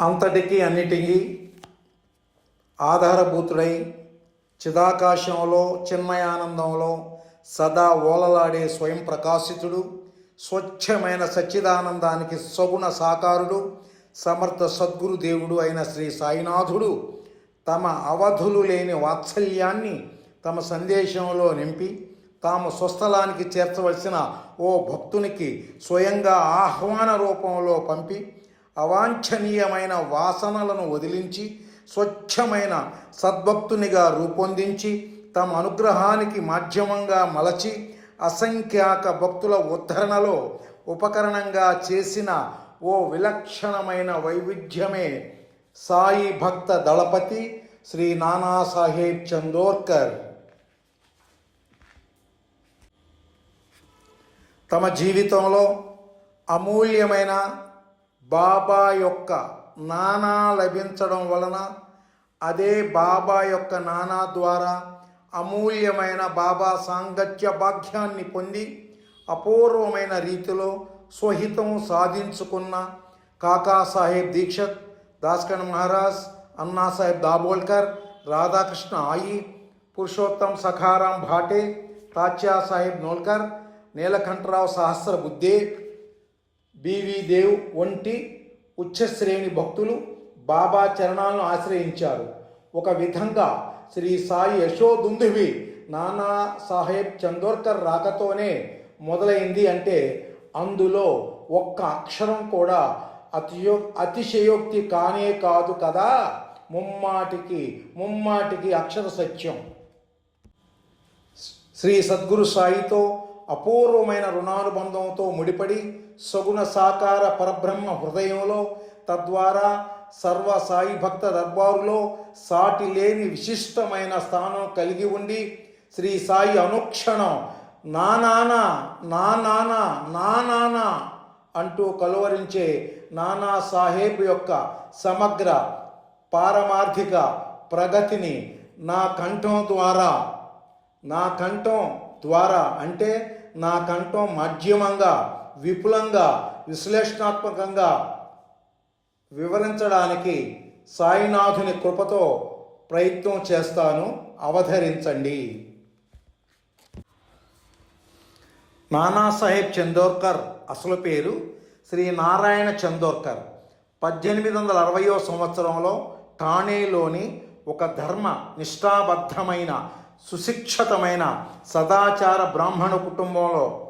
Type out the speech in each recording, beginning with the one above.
అంతటికీ అన్నిటికీ ఆధారభూతుడై చిదాకాశంలో చిన్మయానందంలో సదా ఓలలాడే స్వయం ప్రకాశితుడు స్వచ్ఛమైన సచ్చిదానందానికి సగుణ సాకారుడు సమర్థ సద్గురు దేవుడు అయిన శ్రీ సాయినాథుడు తమ అవధులు లేని వాత్సల్యాన్ని తమ సందేశంలో నింపి తాము స్వస్థలానికి చేర్చవలసిన ఓ భక్తునికి స్వయంగా ఆహ్వాన రూపంలో పంపి అవాంఛనీయమైన వాసనలను వదిలించి స్వచ్ఛమైన సద్భక్తునిగా రూపొందించి తమ అనుగ్రహానికి మాధ్యమంగా మలచి అసంఖ్యాక భక్తుల ఉద్ధరణలో ఉపకరణంగా చేసిన ఓ విలక్షణమైన వైవిధ్యమే సాయి భక్త దళపతి శ్రీ నానాసాహెబ్ చందోర్కర్. తమ జీవితంలో అమూల్యమైన బాబా యొక్క నానా లభించడం వలన అదే బాబా యొక్క నానా ద్వారా అమూల్యమైన బాబా సాంగత్య భాగ్యాన్ని పొంది అపూర్వమైన రీతిలో స్వహితం సాధించుకున్న కాకాసాహెబ్ దీక్షత్ దాస్కన్ మహారాజ్ అన్నాసాహెబ్ దాబోల్కర్ రాధాకృష్ణ ఆయి పురుషోత్తం సఖారాం భాటే తాత్యా సాహెబ్ నోల్కర్ నీలకంఠరావు సహస్ర బుద్ధే బివి దేవ్ వంటి ఉచ్చశ్రేణి భక్తులు బాబా చరణాలను ఆశ్రయించారు. ఒక విధంగా శ్రీ సాయి యశోదుందువి నానా సాహెబ్ చందోర్కర్ రాకతోనే మొదలైంది అంటే అందులో ఒక్క అక్షరం కూడా అతియో అతిశయోక్తి కానే కాదు కదా? ముమ్మాటికి ముమ్మాటికి అక్షర సత్యం. శ్రీ సద్గురు సాయితో అపూర్వమైన రుణానుబంధంతో ముడిపడి సగుణ సాకార పరబ్రహ్మ హృదయంలో తద్వారా సర్వ సాయి భక్త దర్బారులో సాటి లేని విశిష్టమైన స్థానం కలిగి ఉండి శ్రీ సాయి అనుక్షణం నా నానా నా నానా నా నానా అంటూ కలువరించే నానా సాహేబ్ యొక్క సమగ్ర పారమార్థిక ప్రగతిని నా కంఠం ద్వారా నా కంఠం ద్వారా అంటే నా కంఠం మాధ్యమంగా విపులంగా విశ్లేషణాత్మకంగా వివరించడానికి సాయినాథుని కృపతో ప్రయత్నం చేస్తాను. అవధరించండి. నానాసాహెబ్ చందోర్కర్ అసలు పేరు శ్రీ నారాయణ చందోర్కర్. పద్దెనిమిది వందల అరవయో సంవత్సరంలో ఠాణేలోని ఒక ధర్మ నిష్ఠాబద్ధమైన సుశిక్షితమైన సదాచార బ్రాహ్మణ కుటుంబంలో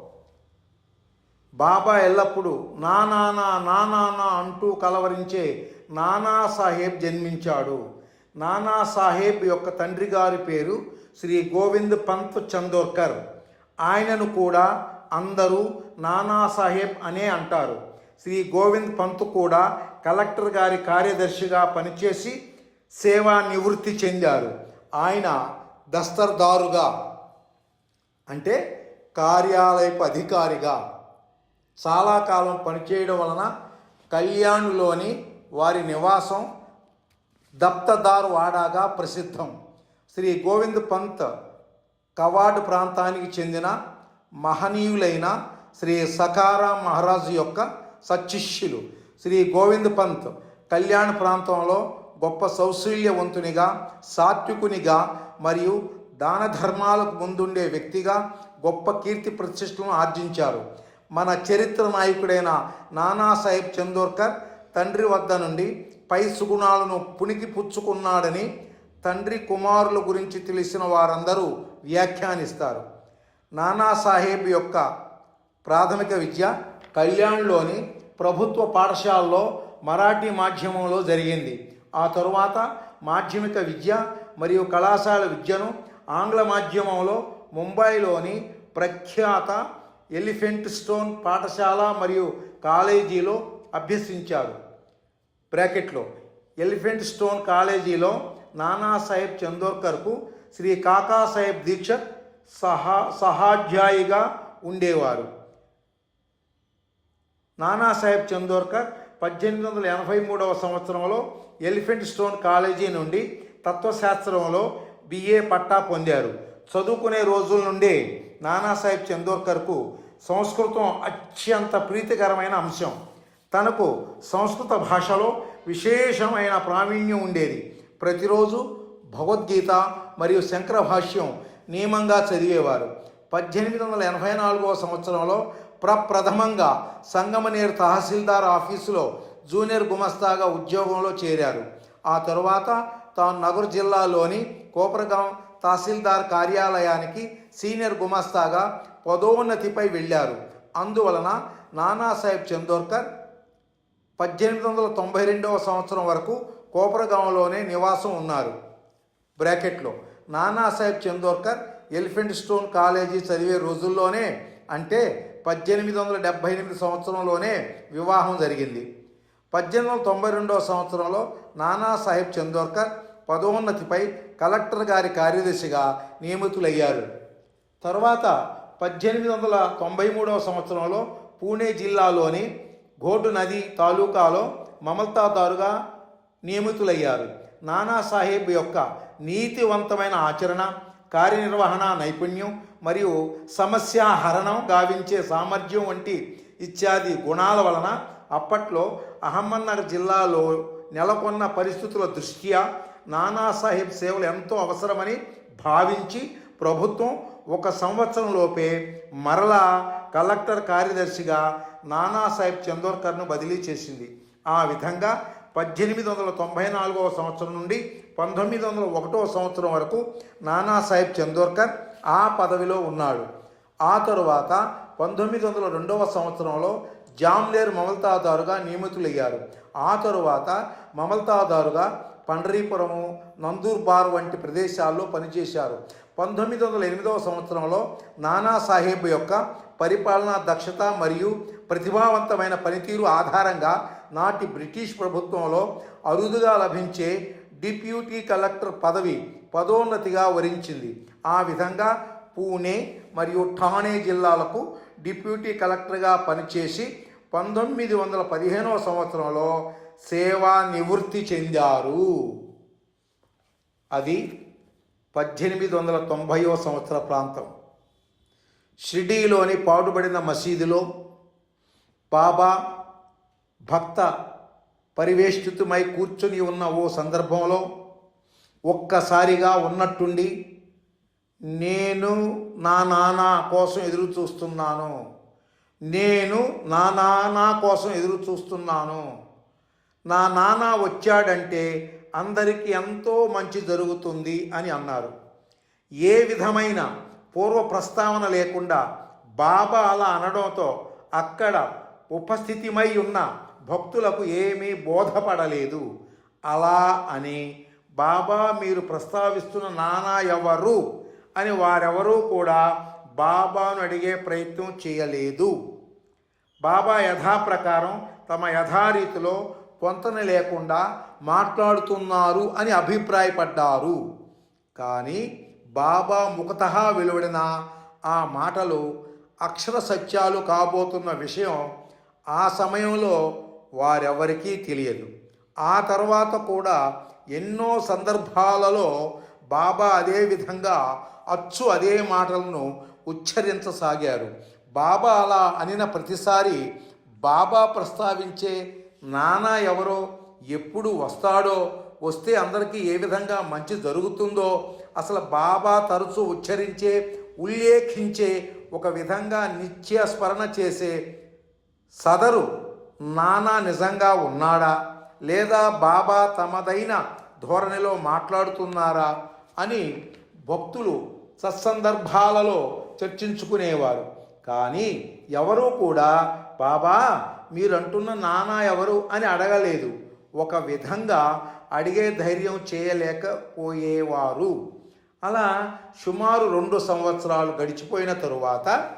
బాబా ఎల్లప్పుడూ నా నానా నా నానా అంటూ కలవరించే నానా సాహెబ్ జన్మించాడు. నానా సాహెబ్ యొక్క తండ్రి గారి పేరు శ్రీ గోవింద్ పంత్ చందోర్కర్. ఆయనను కూడా అందరూ నానా సాహెబ్ అనే అంటారు. శ్రీ గోవింద్ పంత్ కూడా కలెక్టర్ గారి కార్యదర్శిగా పనిచేసి సేవా నివృత్తి చెందారు. ఆయన దస్తర్దారుగా అంటే కార్యాలయపు అధికారిగా. చాలా కాలం పనిచేయడం వలన కళ్యాణ్లోని వారి నివాసం దప్తదార్ వాడాగా ప్రసిద్ధం. శ్రీ గోవింద్ పంత్ కవాడ్ ప్రాంతానికి చెందిన మహనీయులైన శ్రీ సకారా మహారాజు యొక్క సచిష్యులు శ్రీ గోవింద్ పంత్ కళ్యాణ ప్రాంతంలో గొప్ప సౌశల్యవంతునిగా సాత్వికునిగా మరియు దాన ధర్మాలకు ముందుండే వ్యక్తిగా గొప్ప కీర్తి ప్రతిష్టలను ఆర్జించారు. మన చరిత్ర నాయకుడైన నానాసాహెబ్ చందోర్కర్ తండ్రి వద్ద నుండి పై సుగుణాలను పుణికి పుచ్చుకున్నాడని తండ్రి కుమారుల గురించి తెలిసిన వారందరూ వ్యాఖ్యానిస్తారు. నానాసాహెబ్ యొక్క ప్రాథమిక విద్య కళ్యాణ్లోని ప్రభుత్వ పాఠశాలలో మరాఠీ మాధ్యమంలో జరిగింది. ఆ తరువాత మాధ్యమిక విద్య మరియు కళాశాల విద్యను ఆంగ్ల మాధ్యమంలో ముంబైలోని ప్రఖ్యాత ఎలిఫెంట్ స్టోన్ పాఠశాల మరియు కాలేజీలో అభ్యసించారు. బ్రాకెట్లో ఎలిఫెంట్ స్టోన్ కాలేజీలో నానాసాహెబ్ చందోర్కర్కు శ్రీ కాకాసాహెబ్ దీక్షత్ సహా సహాధ్యాయిగా ఉండేవారు. నానాసాహెబ్ చందోర్కర్ పద్దెనిమిది వందల ఎనభై మూడవ సంవత్సరంలో ఎలిఫెంట్ స్టోన్ కాలేజీ నుండి తత్వశాస్త్రంలో బిఏ పట్టా పొందారు. చదువుకునే రోజుల నుండే నానాసాహెబ్ చందోర్కర్కు సంస్కృతం అత్యంత ప్రీతికరమైన అంశం. తనకు సంస్కృత భాషలో విశేషమైన ప్రావీణ్యం ఉండేది. ప్రతిరోజు భగవద్గీత మరియు శంకర భాష్యం నియమంగా చదివేవారు. పద్దెనిమిది వందల ఎనభై నాలుగవ సంవత్సరంలో ప్రప్రథమంగా సంగమనేర్ తహసీల్దార్ ఆఫీసులో జూనియర్ గుమస్తాగా ఉద్యోగంలో చేరారు. ఆ తరువాత తాను నగర్ జిల్లాలోని కోపరగాం తహసీల్దార్ కార్యాలయానికి సీనియర్ గుమస్తాగా పదోన్నతిపై వెళ్ళారు. అందువలన నానాసాహెబ్ చందోర్కర్ పద్దెనిమిది వందల తొంభై రెండవ సంవత్సరం వరకు కోపరగాంలోనే నివాసం ఉన్నారు. బ్రాకెట్లో Nanasaheb Chandorkar elephant stone college చదివే రోజుల్లోనే అంటే పద్దెనిమిది వందల డెబ్భై ఎనిమిది సంవత్సరంలోనే వివాహం జరిగింది. పద్దెనిమిది వందల తొంభై రెండవ సంవత్సరంలో నానాసాహెబ్ చందోర్కర్ పదోన్నతిపై కలెక్టర్ గారి కార్యదర్శిగా నియమితులయ్యారు. తర్వాత పద్దెనిమిది వందల తొంభై మూడవ సంవత్సరంలో పూణే జిల్లాలోని ఘోటు నది తాలూకాలో మమల్తాదారుగా నియమితులయ్యారు. నానాసాహెబ్ యొక్క నీతివంతమైన ఆచరణ కార్యనిర్వహణ నైపుణ్యం మరియు సమస్యాహరణం గావించే సామర్థ్యం వంటి ఇత్యాది గుణాల వలన అప్పట్లో అహమ్మద్నగర్ జిల్లాలో నెలకొన్న పరిస్థితుల దృష్ట్యా నానాసాహెబ్ సేవలు ఎంతో అవసరమని భావించి ప్రభుత్వం ఒక సంవత్సరంలోపే మరలా కలెక్టర్ కార్యదర్శిగా నానాసాహెబ్ చందోర్కర్ను బదిలీ చేసింది. ఆ విధంగా పద్దెనిమిది వందల తొంభై నాలుగవ సంవత్సరం నుండి పంతొమ్మిది వందల ఒకటవ సంవత్సరం వరకు నానాసాహెబ్ చందోర్కర్ ఆ పదవిలో ఉన్నాడు. ఆ తరువాత పంతొమ్మిది వందల రెండవ సంవత్సరంలో జామ్లేర్ మమల్తాదారుగా నియమితులయ్యారు. ఆ తరువాత మమల్తాదారుగా పండరీపురము నందూర్బార్ వంటి ప్రదేశాల్లో పనిచేశారు. పంతొమ్మిది వందల ఎనిమిదవ సంవత్సరంలో నానాసాహెబ్ యొక్క పరిపాలనా దక్షత మరియు ప్రతిభావంతమైన పనితీరు ఆధారంగా నాటి బ్రిటిష్ ప్రభుత్వంలో అరుదుగా లభించే డిప్యూటీ కలెక్టర్ పదవి పదోన్నతిగా వరించింది. ఆ విధంగా పూణే మరియు ఠాణే జిల్లాలకు డిప్యూటీ కలెక్టర్గా పనిచేసి పంతొమ్మిది వందల పదిహేనవ సంవత్సరంలో సేవా నివృత్తి చెందారు. అది పద్దెనిమిది వందల తొంభైవ సంవత్సర ప్రాంతం. షిర్డీలోని పాటుబడిన మసీదులో బాబా భక్త పరివేష్టితమై కూర్చుని ఉన్న ఓ సందర్భంలో ఒక్కసారిగా ఉన్నట్టుండి నేను నా నాన్న కోసం ఎదురు చూస్తున్నాను నేను నా నాన్న కోసం ఎదురు చూస్తున్నాను. నా నాన్న వచ్చాడంటే అందరికీ ఎంతో మంచి జరుగుతుంది అని అన్నారు. ఏ విధమైన పూర్వ ప్రస్తావన లేకుండా బాబా అలా అనడంతో అక్కడ ఉపస్థితిమై ఉన్న భక్తులకు ఏమీ బోధపడలేదు. అలా అని బాబా మీరు ప్రస్తావిస్తున్న నానా ఎవరు అని వారెవరూ కూడా బాబాను అడిగే ప్రయత్నం చేయలేదు. బాబా యథాప్రకారం తమ యథారీతిలో పొంతన లేకుండా మాట్లాడుతున్నారు అని అభిప్రాయపడ్డారు. కానీ బాబా ముఖత వెలువడిన ఆ మాటలు అక్షర సత్యాలు కాబోతున్న విషయం ఆ సమయంలో వారెవరికీ తెలియదు. ఆ తర్వాత కూడా ఎన్నో సందర్భాలలో బాబా అదే విధంగా అచ్చు అదే మాటలను ఉచ్చరించసాగారు. బాబా అలా అనిన ప్రతిసారి బాబా ప్రస్తావించే నానా ఎవరో ఎప్పుడు వస్తాడో వస్తే అందరికీ ఏ విధంగా మంచి జరుగుతుందో అసలు బాబా తరచూ ఉచ్చరించే ఉల్లేఖించే ఒక విధంగా నిత్య స్మరణ చేసే సదరు నానా నిజంగా ఉన్నాడా? లేదా బాబా తమదైన ధోరణిలో మాట్లాడుతున్నారా? అని భక్తులు సత్సందర్భాలలో చర్చించుకునేవారు. కానీ ఎవరూ కూడా బాబా మీరంటున్న నానా ఎవరు? అని అడగలేదు. ఒక విధంగా అడిగే ధైర్యం చేయలేకపోయేవారు. అలా సుమారు రెండు సంవత్సరాలు గడిచిపోయిన తరువాత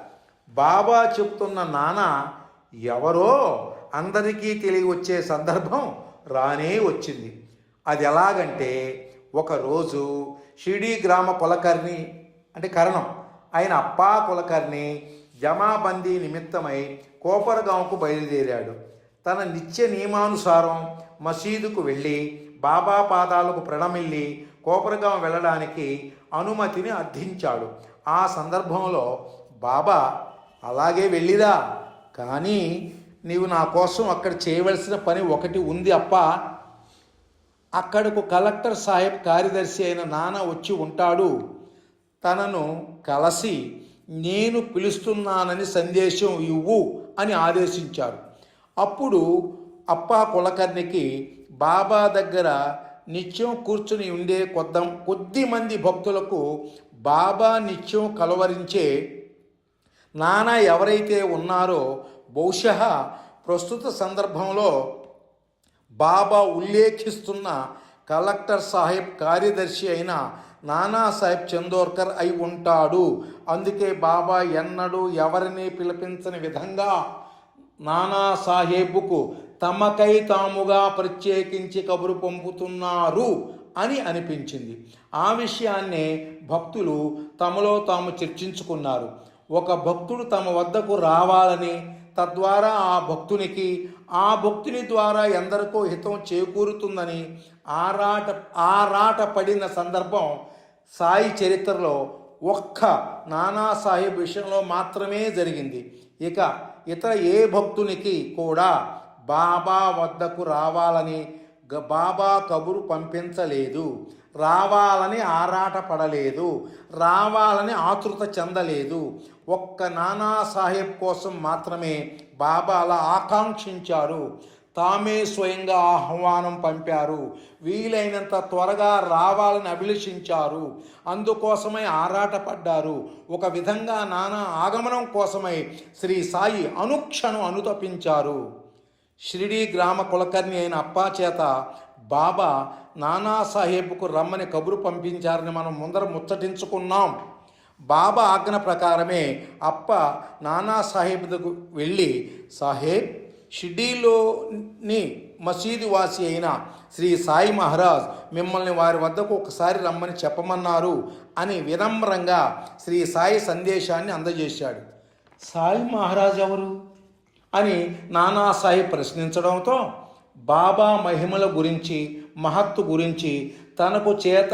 బాబా చెప్తున్న నాన్న ఎవరో? అందరికీ తెలియ వచ్చే సందర్భం రానే వచ్చింది. అది ఎలాగంటే ఒకరోజు షిడీ గ్రామ కులకర్ణి అంటే కరణం ఆయన అప్పా కులకర్ణి జమాబందీ నిమిత్తమై కోపరగాంకు బయలుదేరాడు. తన నిత్య నియమానుసారం మసీదుకు వెళ్ళి బాబా పాదాలకు ప్రణమిల్లి కోపరగాం వెళ్ళడానికి అనుమతిని అర్థించాడు. ఆ సందర్భంలో బాబా అలాగే వెళ్ళిరా. కానీ నీవు నా కోసం అక్కడ చేయవలసిన పని ఒకటి ఉంది అప్ప. అక్కడకు కలెక్టర్ సాహెబ్ కార్యదర్శి అయిన నాన్న వచ్చి ఉంటాడు. తనను కలిసి నేను పిలుస్తున్నానని సందేశం ఇవ్వు అని ఆదేశించారు అప్పుడు అప్పా కులకర్ణికి బాబా దగ్గర నిత్యం కూర్చుని ఉండే కొద్ద కొద్ది మంది భక్తులకు బాబా నిత్యం కలవరించే నాన్న ఎవరైతే ఉన్నారో బహుశా ప్రస్తుత సందర్భంలో బాబా ఉల్లేఖిస్తున్న కలెక్టర్ సాహెబ్ కార్యదర్శి అయిన నానాసాహెబ్ చందోర్కర్ అయి ఉంటాడు. అందుకే బాబా ఎన్నడూ ఎవరిని పిలిపించని విధంగా నానా సాహెబ్కు తమకై తాముగా ప్రత్యేకించి కబురు పంపుతున్నారు అని అనిపించింది. ఆ విషయాన్నే భక్తులు తమలో తాము చర్చించుకున్నారు. ఒక భక్తుడు తమ వద్దకు రావాలని తద్వారా ఆ భక్తునికి ఆ భక్తుని ద్వారా ఎందరికో హితం చేకూరుతుందని ఆరాట ఆరాట పడిన సందర్భం సాయి చరిత్రలో ఒక్క నానా సాహెబ్ విషయంలో మాత్రమే జరిగింది. ఇక ఇతర ఏ భక్తునికి కూడా బాబా వద్దకు రావాలని గ- బాబా కబురు పంపించలేదు. రావాలని ఆరాటపడలేదు రావాలని ఆతృత చెందలేదు. ఒక్క నానా సాహెబ్ కోసం మాత్రమే బాబా అలా ఆకాంక్షించారు. తామే స్వయంగా ఆహ్వానం పంపారు. వీలైనంత త్వరగా రావాలని అభిలషించారు. అందుకోసమై ఆరాటపడ్డారు. ఒక విధంగా నానా ఆగమనం కోసమై శ్రీ సాయి అనుక్షణం అనుతపించారు. షిరిడి గ్రామ కులకర్ణి అయిన అప్పా చేత బాబా నానాసాహెబ్కు రమ్మని కబురు పంపించారని మనం ముందర ముచ్చటించుకున్నాం. బాబా ఆజ్ఞ ప్రకారమే అప్ప నానాసాహెబ్ వెళ్ళి సాహెబ్ షిర్డీలోని మసీదు వాసి అయిన శ్రీ సాయి మహారాజ్ మిమ్మల్ని వారి వద్దకు ఒకసారి రమ్మని చెప్పమన్నారు అని వినమ్రంగా శ్రీ సాయి సందేశాన్ని అందజేశాడు. సాయి మహారాజ్ ఎవరు? అని నానాసాహెబ్ ప్రశ్నించడంతో బాబా మహిమల గురించి మహత్తు గురించి తనకు చేత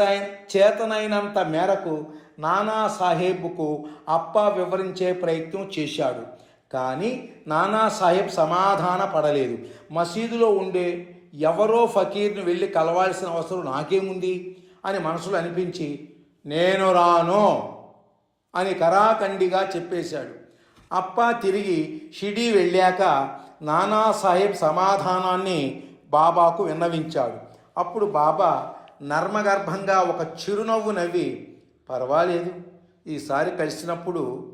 చేతనైనంత మేరకు నానా సాహెబ్కు అప్ప వివరించే ప్రయత్నం చేశాడు. కానీ నానా సాహెబ్ సమాధాన పడలేదు. మసీదులో ఉండే ఎవరో ఫకీర్ని వెళ్ళి కలవాల్సిన అవసరం నాకేముంది? అని మనసులో అనిపించి నేను రాను అని కరాఖండిగా చెప్పేశాడు. అప్ప తిరిగి షిడీ వెళ్ళాక నానాసాహెబ్ సమాధానాన్ని బాబాకు విన్నవించాడు. అప్పుడు బాబా నర్మగర్భంగా ఒక చిరునవ్వు నవ్వి పర్వాలేదు ఈసారి కలిసినప్పుడు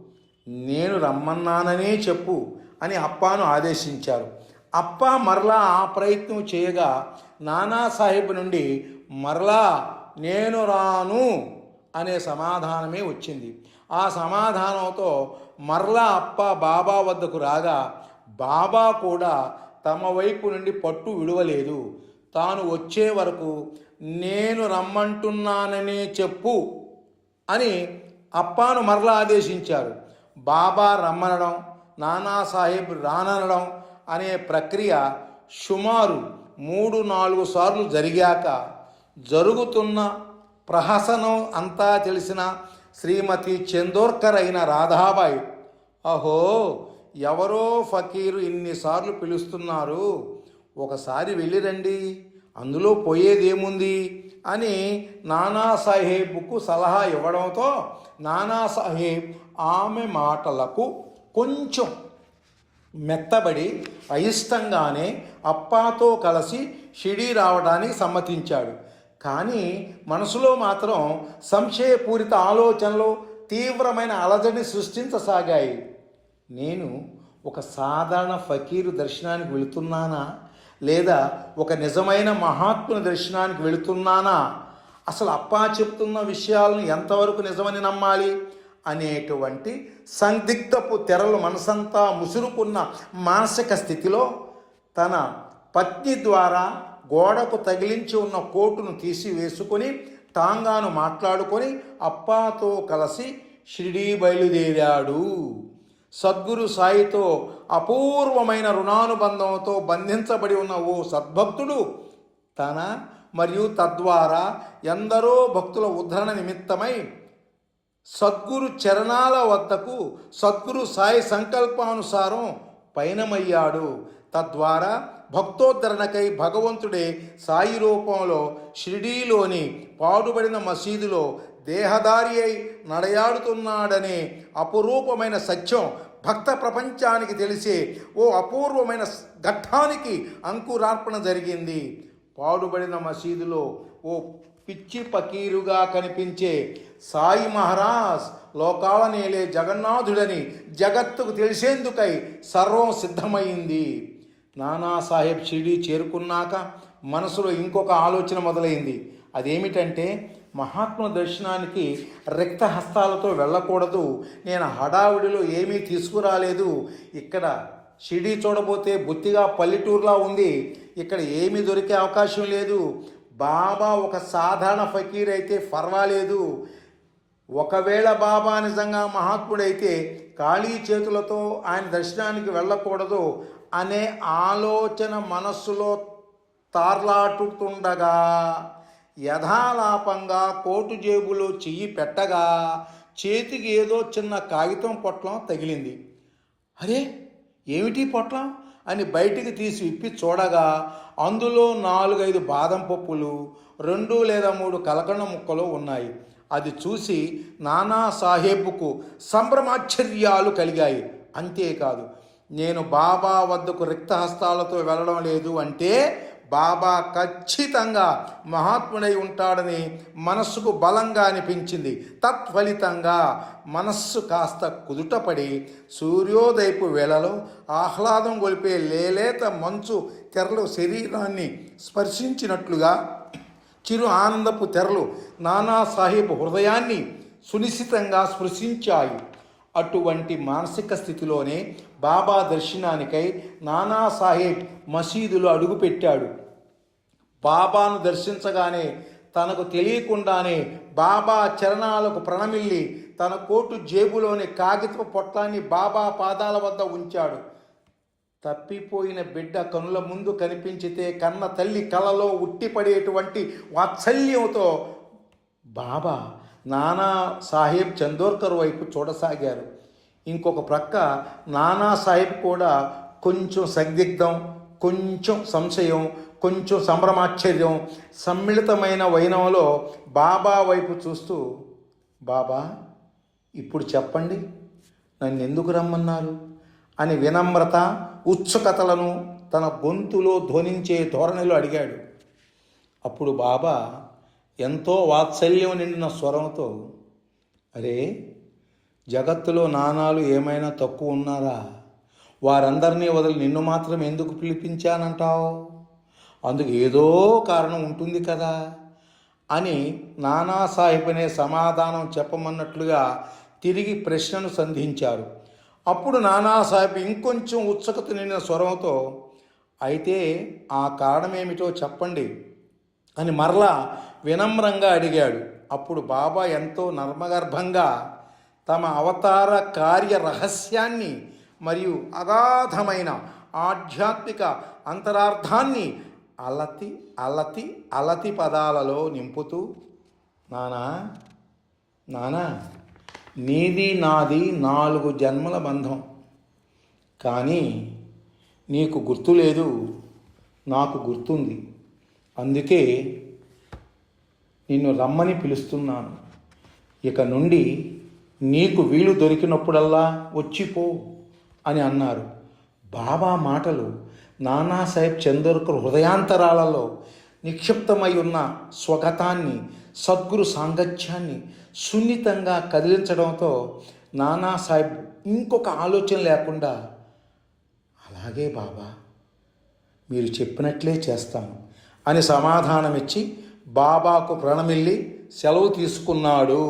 నేను రమ్మన్నాననే చెప్పు అని అప్పాను ఆదేశించారు. అప్ప మరలా ఆ ప్రయత్నం చేయగా నానాసాహెబ్ నుండి మరలా నేను రాను అనే సమాధానమే వచ్చింది. ఆ సమాధానంతో మరలా అప్ప బాబా వద్దకు రాగా బాబా కూడా తమ వైపు నుండి పట్టు విడవలేదు. తాను వచ్చే వరకు నేను రమ్మంటున్నాననే చెప్పు అని అప్పాను మరలా ఆదేశించారు. బాబా రమ్మనడం నానాసాహెబ్ రాననడం అనే ప్రక్రియ సుమారు మూడు నాలుగు సార్లు జరిగాక జరుగుతున్న ప్రహసనం అంతా తెలిసిన శ్రీమతి చందోర్కర్ అయిన రాధాబాయి అహో ఎవరో ఫకీరు ఇన్నిసార్లు పిలుస్తున్నారు. ఒకసారి వెళ్ళిరండి అందులో పోయేదేముంది? అని నానాసాహెబ్కు సలహా ఇవ్వడంతో నానాసాహేబ్ ఆమె మాటలకు కొంచెం మెత్తబడి అయిష్టంగానే అప్పాతో కలిసి షిడీ రావడానికి సమ్మతించాడు. కానీ మనసులో మాత్రం సంశయపూరిత ఆలోచనలు తీవ్రమైన అలజడిని సృష్టించసాగాయి. నేను ఒక సాధారణ ఫకీరు దర్శనానికి వెళుతున్నానా? లేదా ఒక నిజమైన మహాత్ముని దర్శనానికి వెళుతున్నానా? అసలు అప్పా చెప్తున్న విషయాలను ఎంతవరకు నిజమని నమ్మాలి? అనేటువంటి సందిగ్ధపు తెరలు మనసంతా ముసురుకున్న మానసిక స్థితిలో తన పత్ని ద్వారా గోడకు తగిలించి ఉన్న కోటును తీసివేసుకొని టాంగాను మాట్లాడుకొని అప్పాతో కలిసి షిరిడీ బయలుదేరాడు. సద్గురు సాయితో అపూర్వమైన రుణానుబంధంతో బంధించబడి ఉన్న ఓ సద్భక్తుడు తన మరియు తద్వారా ఎందరో భక్తుల ఉద్ధరణ నిమిత్తమై సద్గురు చరణాల వద్దకు సద్గురు సాయి సంకల్పానుసారం పయనమయ్యాడు. తద్వారా భక్తోద్ధరణకై భగవంతుడే సాయి రూపంలో షిరిడీలోని పాడుబడిన మసీదులో దేహదారి అయి నడయాడుతున్నాడనే అపురూపమైన సత్యం భక్త ప్రపంచానికి తెలిసే ఓ అపూర్వమైన ఘట్టానికి అంకురార్పణ జరిగింది. పాడుబడిన మసీదులో ఓ పిచ్చి పకీరుగా కనిపించే సాయి మహారాజ్ లోకాలనేలే జగన్నాథుడని జగత్తుకు తెలిసేందుకై సర్వం సిద్ధమైంది. నానాసాహెబ్ షిరిడి చేరుకున్నాక మనసులో ఇంకొక ఆలోచన మొదలైంది. అదేమిటంటే మహాత్ముల దర్శనానికి రిక్త హస్తాలతో వెళ్ళకూడదు. నేను హడావుడిలో ఏమీ తీసుకురాలేదు. ఇక్కడ షిడీ చూడబోతే బొత్తిగా పల్లెటూరులా ఉంది. ఇక్కడ ఏమీ దొరికే అవకాశం లేదు. బాబా ఒక సాధారణ ఫకీర్ అయితే పర్వాలేదు ఒకవేళ బాబా నిజంగా మహాత్ముడైతే ఖాళీ చేతులతో ఆయన దర్శనానికి వెళ్ళకూడదు అనే ఆలోచన మనస్సులో తార్లాటుతుండగా యథాలాపంగా కోటు జేబులో చెయ్యి పెట్టగా చేతికి ఏదో చిన్న కాగితం పొట్లం తగిలింది. అరే ఏమిటి పొట్లం? అని బయటికి తీసి విప్పి చూడగా అందులో నాలుగైదు బాదం పప్పులు రెండు లేదా మూడు కలకండ ముక్కలు ఉన్నాయి. అది చూసి నానా సాహేబుకు సంభ్రమాశ్చర్యాలు కలిగాయి. అంతేకాదు నేను బాబా వద్దకు రిక్తహస్తాలతో వెళ్ళడం లేదు అంటే బాబా ఖచ్చితంగా మహాత్ముడై ఉంటాడని మనస్సుకు బలంగా అనిపించింది. తత్ఫలితంగా మనస్సు కాస్త కుదుటపడి సూర్యోదయపు వేళలో ఆహ్లాదం గొలిపే లేలేత మంచు తెరలు శరీరాన్ని స్పర్శించినట్లుగా చిరు ఆనందపు తెరలు నానాసాహెబ్ హృదయాన్ని సునిశ్చితంగా స్పృశించాయి. అటువంటి మానసిక స్థితిలోనే బాబా దర్శనానికై నానా సాహెబ్ మసీదులో అడుగుపెట్టాడు. బాబాను దర్శించగానే తనకు తెలియకుండానే బాబా చరణాలకు ప్రణమిల్లి తన కోటు జేబులోని కాగితపు పొట్లాన్ని బాబా పాదాల వద్ద ఉంచాడు. తప్పిపోయిన బిడ్డ కనుల ముందు కనిపించితే కన్న తల్లి కలలో ఉట్టిపడేటువంటి వాత్సల్యంతో బాబా నానా సాహెబ్ చందోర్కర్ వైపు చూడసాగారు. ఇంకొక ప్రక్క నానాసాహెబ్ కూడా కొంచెం సందిగ్ధం కొంచెం సంశయం కొంచెం సంభ్రమాశ్చర్యం సమ్మిళితమైన వైనంలో బాబా వైపు చూస్తూ బాబా ఇప్పుడు చెప్పండి. నన్ను ఎందుకు రమ్మన్నారు? అని వినమ్రత ఉత్సుకతలను తన గొంతులో ధ్వనించే ధోరణిలో అడిగాడు. అప్పుడు బాబా ఎంతో వాత్సల్యం నిండిన స్వరంతో అరే జగత్తులో నాణాలు ఏమైనా తక్కువ ఉన్నారా? వారందరినీ వదిలి నిన్ను మాత్రం ఎందుకు పిలిపించానంటావు? అందుకు ఏదో కారణం ఉంటుంది కదా అని నానాసాహిబ్ అనే సమాధానం చెప్పమన్నట్లుగా తిరిగి ప్రశ్నను సంధించారు. అప్పుడు నానాసాహెబ్ ఇంకొంచెం ఉత్సుకత నిండిన స్వరంతో అయితే ఆ కారణమేమిటో చెప్పండి అని మరలా వినమ్రంగా అడిగాడు. అప్పుడు బాబా ఎంతో నర్మగర్భంగా తమ అవతార కార్య రహస్యాన్ని మరియు అగాధమైన ఆధ్యాత్మిక అంతరార్థాన్ని అలతి అలతి అలతి పదాలలో నింపుతూ నానా నానా నీది నాది నాలుగు జన్మల బంధం. కానీ నీకు గుర్తు లేదు నాకు గుర్తుంది. అందుకే నిన్ను రమ్మని పిలుస్తున్నాను. ఇక నుండి నీకు వీలు దొరికినప్పుడల్లా వచ్చిపో అని అన్నారు. బాబా మాటలు నానాసాహెబ్ చందోర్కర్ హృదయాంతరాలలో నిక్షిప్తమై ఉన్న స్వగతాన్ని సద్గురు సాంగత్యాన్ని సున్నితంగా కదిలించడంతో నానాసాహెబ్ ఇంకొక ఆలోచన లేకుండా అలాగే బాబా మీరు చెప్పినట్లే చేస్తాను అని సమాధానమిచ్చి బాబాకు ప్రణమిల్లి సెలవు తీసుకున్నాడు.